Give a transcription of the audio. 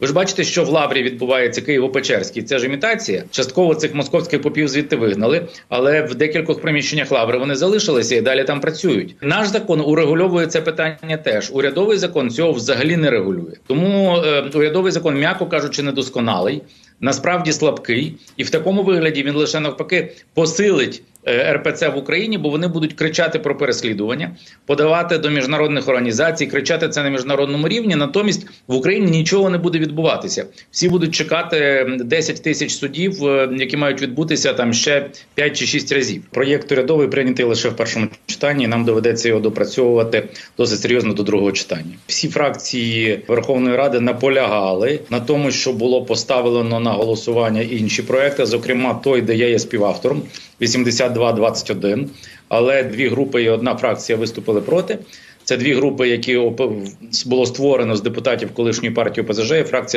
Ви ж бачите, що в Лаврі відбувається Києво-Печерський. Це ж імітація. Частково цих московських попів звідти вигнали, але в декількох приміщеннях Лаври вони залишилися і далі там працюють. Наш закон урегульовує це питання теж. Урядовий закон цього взагалі не регулює. Тому е, урядовий закон, м'яко кажучи, недосконалий. Насправді слабкий, і в такому вигляді він лише навпаки посилить РПЦ в Україні, бо вони будуть кричати про переслідування, подавати до міжнародних організацій, кричати це на міжнародному рівні. Натомість в Україні нічого не буде відбуватися. Всі будуть чекати 10 тисяч судів, е, які мають відбутися там ще 5 чи 6 разів. Проєкт урядовий прийнятий лише в першому читанні. Нам доведеться його допрацьовувати досить серйозно до другого читання. Всі фракції Верховної Ради наполягали на тому, що було поставлено на голосування інші проекти, зокрема той, де я є співавтором 8221, Але дві групи і одна фракція виступили проти. Це дві групи, які було створено з депутатів колишньої партії ОПЗЖ. і Фракція